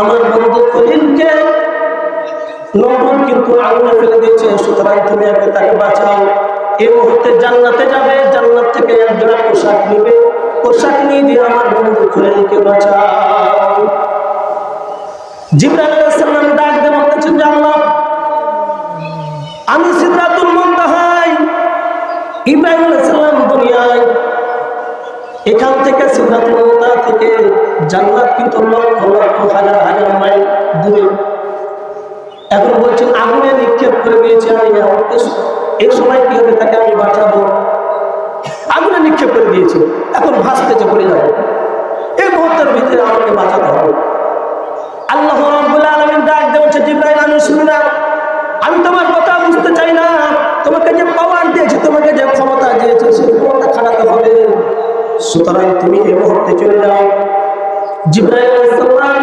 আমার বন্ধু খলিলকে নমরুদ কিন্তু আগুনে ফেলে দিয়েছে। সুতরাং তুমি আগে তাকে বাঁচাও। এই মুহূর্তে জান্নাতে যাবে। জান্নাত থেকে এক জোড়া পোশাক নিবে। পোশাক নিয়ে দিয়ে আমার বন্ধু খলিলকে বাঁচাও। ডাক দুনিয়ায়। এখান থেকে সিদরাতুল জান্নাত কিন্তু লক্ষ লক্ষ হাজার হাজার মাইল দূরে। এখন বলছেন আগুনে নিক্ষেপ করে দিয়েছে আমি এই সময় কি হবে তাকে আমি বাঁচাবো? আগুনে নিক্ষেপ করে দিয়েছে। এখন ভাসতেছে, পড়ে যাবে। এই মুহূর্তের ভিতরে আমাকে বাঁচাতে হবে। আল্লাহ রাব্বুল আলামিন ডাক বলছে, জিব্রাইল, আমি শুনি না। আমি তোমার কথা বুঝতে চাই না। তোমাকে যে পাওয়ার দিয়েছে, তোমাকে যে ক্ষমতা দিয়েছে সেই ক্ষমতা খাটাতে হবে। সুতরাং তুমি এই মুহূর্তে চলে যাও। সালাম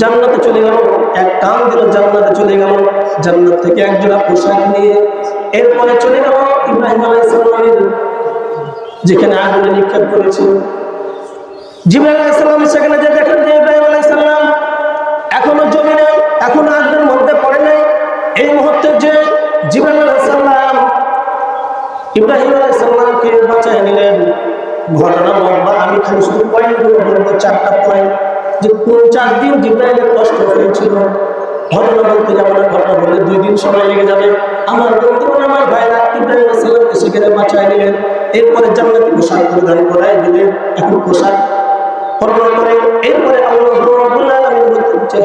জান্নাতে চলে গেল, এক টান দিল জান্নাতে চলে গেল, জান্নাত থেকে এক জোড়া পোশাক নিয়ে এরপরে চলে গেল ইব্রাহিম আলাইহিস সালামের, যেখানে আগুনে নিক্ষেপ করেছিল জিব্রাইল আলাইহিস সেখানে যে দেখেন যে ইব্রাহিম আলাইহিস সালাম এখনও জমিনে এখনও আগুনের মধ্যে পড়ে নাই। এই মুহূর্তে যে জিব্রাইল আলাইহিস সালাম, ইব্রাহিম আলাইহিস সালামকে বাঁচায় নিলেন, ঘটনা আমি খালি শুধু পয়েন্টগুলো চারটা পয়েন্ট যে চার দিন জিব্রাইলের কষ্ট হয়েছিল, ঘটনা বলতে যাব না, ঘটনা বললে দুই দিন সময় লেগে যাবে। আমার বন্ধুরা আমার ভাইরা ইব্রাহিম সালামকে সেখানে বাঁচায় নিলেন। এরপরে জান্নাতি পোশাক পরিধান করায় দিলেন। এখন পোশাক বর্ণনা করে এরপরে আল্লাহ রাব্বুল আলামিন বলতে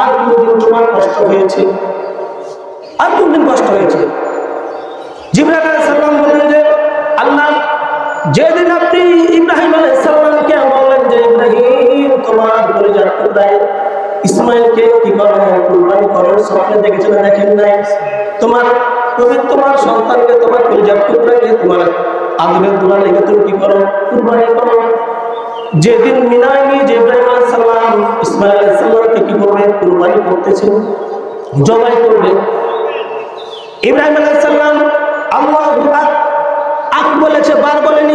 আর কোনদিন তোমার কষ্ট হয়েছে। আর কোনদিন কষ্ট হয়েছে জিবরাইল আলাইহিস সালাম বললেন যে আল্লাহ যেদিন আপনি ইব্রাহিম আলাইহিস সালামকে বললেন যে, ইব্রাহিম, তোমার পরিজাত টুকরায় ইসমাইলকে কি করো কুরবানি করো স্বপ্নে দেখেছেন দেখেন নাই? তোমার তুমি তোমার সন্তানকে, তোমার পরিজাত টুকরাকে তোমার আদরের দোলা লেগে তুমি কি করো? কুরবানি করো। যেদিন মিনায় নিয়ে যে ইব্রাহিম আলাইসাল্লাম ইসমাইল আলাইসাল্লামকে কি করবে? কুরবানি করতেছেন জবাই করবে। ইব্রাহিম আলাইসাল্লাম আল্লাহ আক বলেছে, বার বলেনি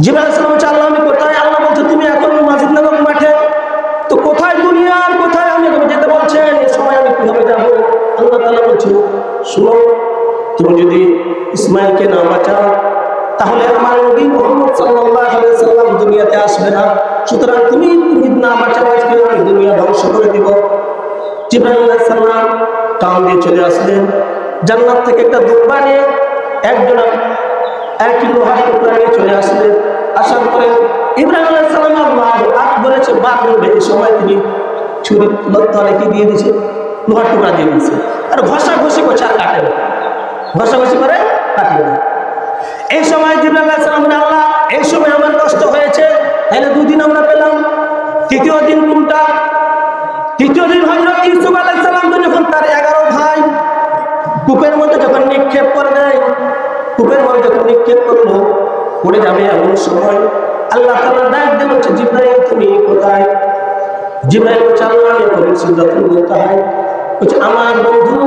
জিবরাইল আলাইহিস সালাম বলছে, আল্লাহ, আমি কোথায়? আল্লাহ বলছে, তুমি এখন মাসজিদ নামক মাঠে। তো কোথায় দুনিয়া আর কোথায় আমি যেতে বলছেন এই সময় আমি কীভাবে যাব? আল্লাহ তাআলা বলছে, শুনো, তুমি যদি ইসমাইলকে না বাঁচাও, তাহলে আমার নবী মোহাম্মদ সাল্লাম দুনিয়াতে আসবে না। সুতরাং তুমি তুমি না বাঁচাও, আজকে আমি দুনিয়া ধ্বংস করে দিব। সালাম টান দিয়ে চলে আসলেন। জান্নাত থেকে একটা দুব্বা নিয়ে একজন এক লোহার নিয়ে চলে আসলেন। আসার পরে ইব্রাহিম আলাইহিস সালাম আল্লাহ আক বলেছে বাদ বলবে এই সময় তিনি ছুরি লত্তরে কি দিয়ে দিয়েছে লোহার টুকরা দিয়ে দিয়েছে। আর ঘষা ঘষি করছে আর কাটে না। ঘষাঘষি করে কাটে না এই সময় জিবরাইল আলাইহিস সালাম বলে, আল্লাহ এই সময় আমার কষ্ট হয়েছে তাহলে দুদিন আমরা পেলাম। তৃতীয় দিন কোনটা? তৃতীয় দিন হজরত ইউসুফ আলাইহিস সালাম তো যখন তার এগারো ভাই কূপের মধ্যে যখন নিক্ষেপ করে দেয় কূপের মধ্যে যখন নিক্ষেপ করল পড়ে যাবে এমন সময়। আল্লাহ তাআলা ডাক বলছে, জিব্রাইল, তুমি কোথায়? জিব্রাইল আল্লাহ, আমি করেছি সিদ্ধাতুল মুনতাহায় বলছে, আমার বন্ধু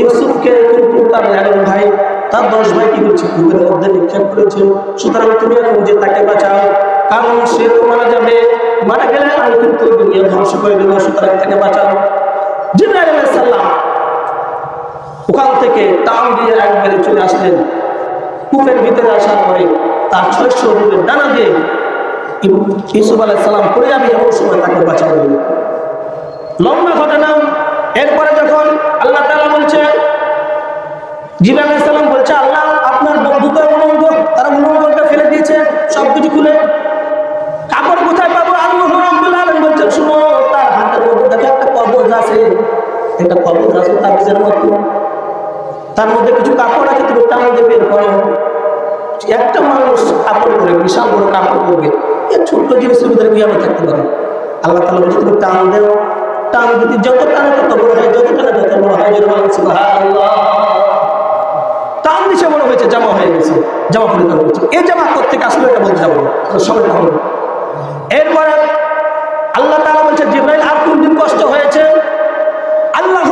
ইউসুফকে কিন্তু তার ভাই। তার দশ ভাই কি করছে? মধ্যে নিক্ষেপ করেছে। সুতরাং তুমি এখন যে তাকে বাঁচাও, কারণ সে তো মারা যাবে। মারা গেলে আমি কিন্তু দুনিয়া ধ্বংস করে দেবো, সুতরাং তাকে বাঁচাও। আলাইহিস ওখান থেকে টান দিয়ে চলে আসলেন। কূপের ভিতরে আসার পরে তার ছয়শো রূপের ডানা দিয়ে ইউ- ইউসুফ আলাহ সালাম পড়ে যাবে এমন সময় তাকে হবে লম্বা ঘটনা। এরপরে যখন আল্লাহ তালা বলছে জিবাহ সালাম বলছে, আল্লাহ, আপনার বন্ধু তো উলঙ্গ, তারা উলঙ্গটা ফেলে দিয়েছে, সবকিছু খুলে কাপড় কোথায় পাবো? আল্লাহ আলামিন বলছেন শুনো, তার হাতের মধ্যে দেখো একটা কবজ আছে। একটা কবজ আছে, তার নিজের মতো তার মধ্যে কিছু কাপড় আছে, তুমি টান দিয়ে বের করো। কাপড় করে বিশাল বড় কাপড় করবে। এই ছোট্ট জিনিসের ভিতরে কীভাবে থাকতে পারে? আল্লাহ তালা বলছে, তুমি টান দেও। টান দিতে যত টানে তত বড় হয়, যত টানে তত বড় হয়। যেন বলেন টান দিছে বড় হয়েছে, জামা হয়ে গেছে, জামা পরিধান করছে এই জামা থেকে আসলে এটা বলতে যাব সবাই ভালো এরপরে আল্লাহ তাআলা বলছে, জিব্রাইল, আর কোন দিন কষ্ট হয়েছে? আল্লাহ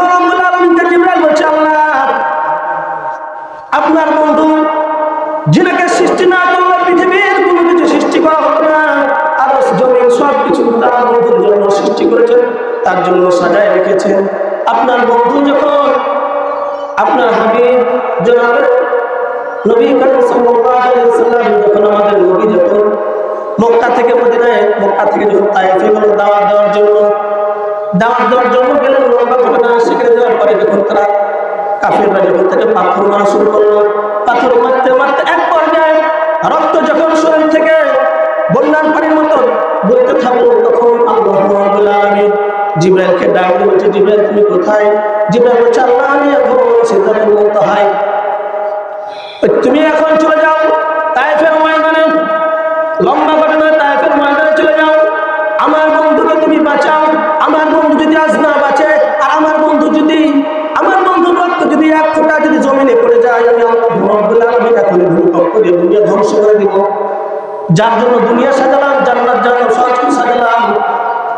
জিব্রাইল বলছে, আল্লাহ, আপনার বন্ধু, যিনাকে সৃষ্টি না করলে পৃথিবীর কোনো কিছু সৃষ্টি করা হতো না আর জমিন সব কিছু তার বন্ধুর জন্য সৃষ্টি করেছেন, তার জন্য সাজায় রেখেছেন। আপনার বন্ধু যখন আপনার জনাবের নবী যখন আমাদের নবী যখন মক্কা থেকে মদিনায়, মক্কা থেকে যখন গেল দাওয়াত দেওয়ার জন্য, দাওয়াত দেওয়ার জন্য গেলেন লম্বা সেখানে পরে যখন তারা যখন তাকে পাথর মারা শুরু করল, পাথর মারতে মারতে এক পর্যায়ে রক্ত যখন শরীর থেকে বন্যার পানির তখন আল্লাহ জিব্রাইলকে ডাক বলছে, জিব্রাইল, তুমি কোথায়? জিব্রাইল বলছে, আল্লাহ, আমি এখন তুমি এখন চলে যাও, তাইফের ময়দানে। লম্বা ঘটনা তাইফের ময়দানে চলে যাও। আমার বন্ধুকে তুমি বাঁচাও। আমার বন্ধু যদি আজ না বাঁচে, আর আমার বন্ধু যদি, আমার বন্ধুর রক্ত যদি এক ফোঁটা যদি জমিনে পড়ে যায়, আমি রব্বুল আলামিন এখন ভূমিকম্প দিয়ে দুনিয়া ধ্বংস করে দিব। যার জন্য দুনিয়া সাজালাম, জান্নাত জান্নাত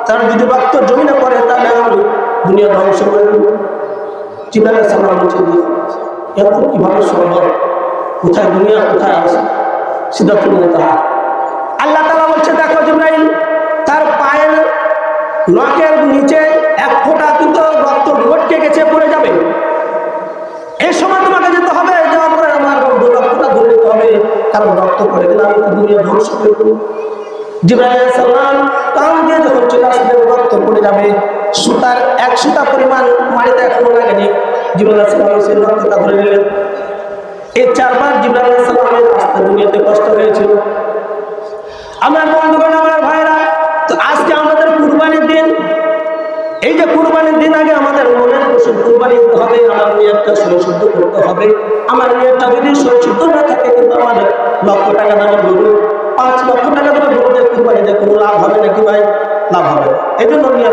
তার যদি রক্ত জমিনে পড়ে তাহলে আমি দুনিয়া ধ্বংস করে দেব। জিবাহ সালাম বলছে যে, এত কীভাবে সম্ভব? কোথায় দুনিয়া কোথায় আছে সিদ্ধাতুল মুনতাহা আল্লাহ তালা বলছে দেখো জিব্রাইল তার পায়ের নখের নিচে এক ফোঁটা কিন্তু রক্ত লটকে গেছে পড়ে যাবে। এই সময় তোমাকে যেতে হবে পরে আমার বন্ধু রক্তটা ধরে নিতে হবে কারণ রক্ত পড়ে গেলে আমি দুনিয়া ধ্বংস করে দেবো। জিব্রাইল টান দিয়ে যখন চলে আসবে রক্ত পড়ে যাবে, সুতার এক সুতা পরিমাণ মাটিতে এখনও লাগেনি। সেই রক্তটা ধরে নিলেন। এই চারবার জিব্রাইল সালামের রাস্তা দুনিয়াতে কষ্ট হয়েছিল। আমার বন্ধুগণ, আমার ভাইরা তো আজকে আমাদের কুরবানির দিন। এই যে কুরবানির দিন আগে আমাদের মনের পশু কুরবানি দিতে হবে, আমার নিয়তটা সরিশুদ্ধ করতে হবে। আমার নিয়তটা যদি সরিশুদ্ধ না থাকে, কিন্তু আমাদের লক্ষ টাকা দামের গরু পাঁচ লক্ষ টাকা করে ভোট দেখতে পারি যে কোনো লাভ হবে নাকি ভাই? লাভ হবে। এই জন্য নিয়ে